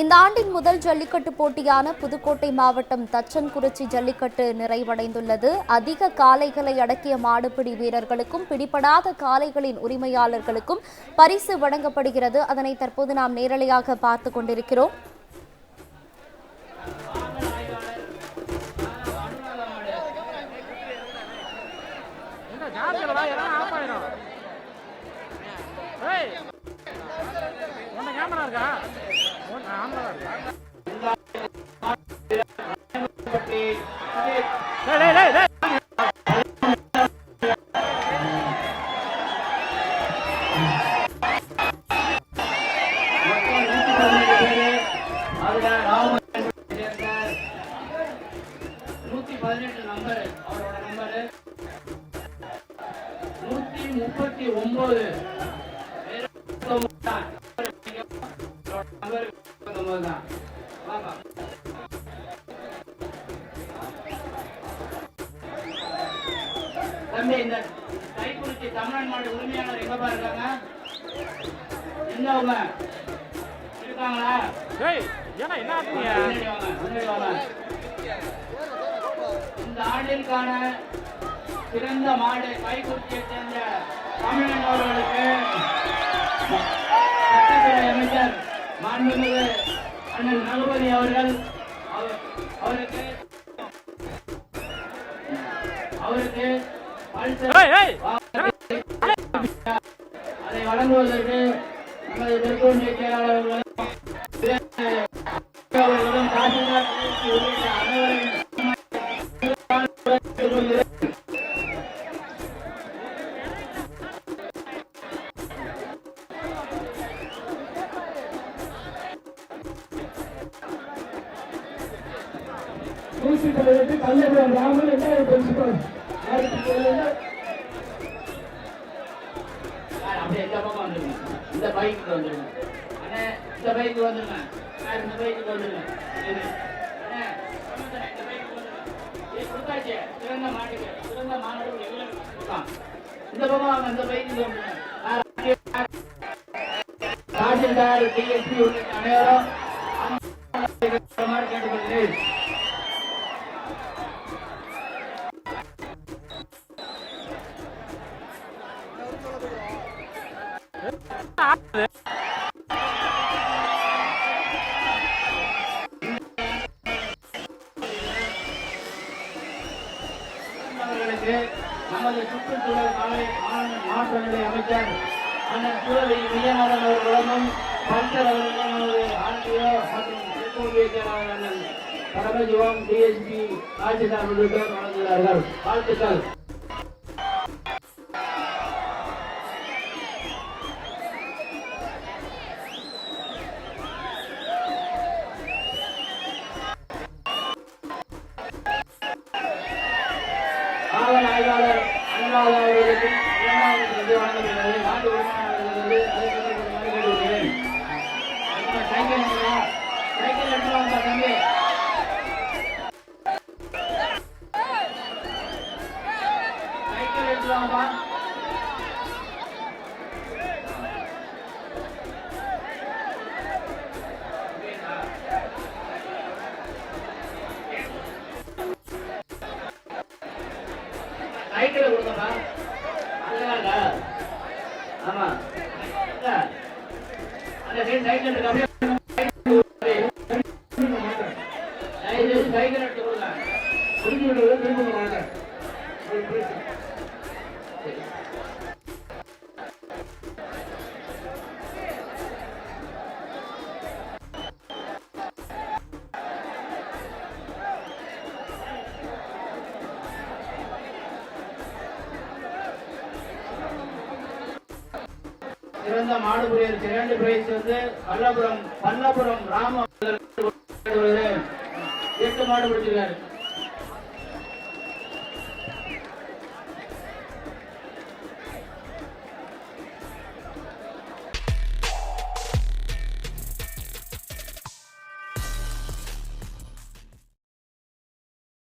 இந்த ஆண்டின் முதல் ஜல்லிக்கட்டு போட்டியான புதுக்கோட்டை மாவட்டம் தச்சன்குறிச்சி ஜல்லிக்கட்டு நிறைவடைந்துள்ளது. அதிக காளைகளை அடக்கிய மாடுபிடி வீரர்களுக்கும் பிடிபடாத காளைகளின் உரிமையாளர்களுக்கும் பரிசு வழங்கப்படுகிறது. அதனை தற்போது நாம் நேரலையாக பார்த்து கொண்டிருக்கிறோம். கேமரா இருக்கா? நூத்தி பதினெட்டு நம்பர். அவரோட நம்பரு நூத்தி முப்பத்தி ஒன்பது தம்பி இந்த கைக்குறிச்சி தமிழ்நாடு மாடு உரிமையாளர் எங்கப்பா இருக்காங்க? எங்க அவங்க? இருக்காங்களா? ஏன்னா என்ன. இந்த ஆண்டிற்கான சிறந்த மாடு கைக்குறிச்சியை சேர்ந்த தமிழன் அவர்களுக்கு சட்டத்துறை அமைச்சர் மாண்புமிகு அண்ணன் ரகுபதி அவர்கள் அவர்- அவருக்கு அவருக்கு அதை வழங்குவதற்கு நமது நெற்கொண்டிய செயலாளர்களும் அவர்களும் தாசில்தார் உள்ளிட்ட நூற்றி பதினெட்டு கல்லபுரம் ராமன் என்ன தெரிஞ்சுக்கோங்க அப்படியே இந்த பக்கம் வந்துருங்க இந்த பைக்கு வந்துருங்க இந்த பைக்கு வந்துருங்க இந்த பைக்கு வந்துருங்க இந்த பைக்கு வந்துருங்க கொடுத்தாச்சு சிறந்த மாட்டுக்கு சிறந்த எவ்வளவு இந்த பக்கம் பைக்கு வந்துருங்க தாசில்தார் டிஎஸ்பி உள்ளிட்ட அனைவரும் கேட்டுக்கொள்கிறேன் நமது சுற்றுச்சூழல் கலை மாற்றநிலை அமைச்சர் அண்ணன் சூழலி விஜயநாதன் மற்றும் திருப்பூர் அண்ணன் டிஎஸ்பி வழங்குகிறார்கள். வாழ்த்துக்கள். அனுராதா அவர்களுக்கு இரண்டாவது விருது வழங்கப்படுகிறது நாட்டு உரிமையாளர்களுக்கு அதை தொடர்புடைய கேட்டுக்கொள்கிறேன் அண்ணா, சைக்கிள் எடுத்துக்கோ. சைக்கிள் எடுத்துட்டு வாங்க தம்பி சைக்கிள் எடுத்துட்டு வாங்கப்பா புரிஞ்சு விடுவது திரும்ப மாட்டேன் சிறந்த மாடுபுரியர் இரண்டு பிரைஸ் வந்து பல்லபுரம் பல்லபுரம் ராம எட்டு மாடு பிடிச்சிருக்காரு.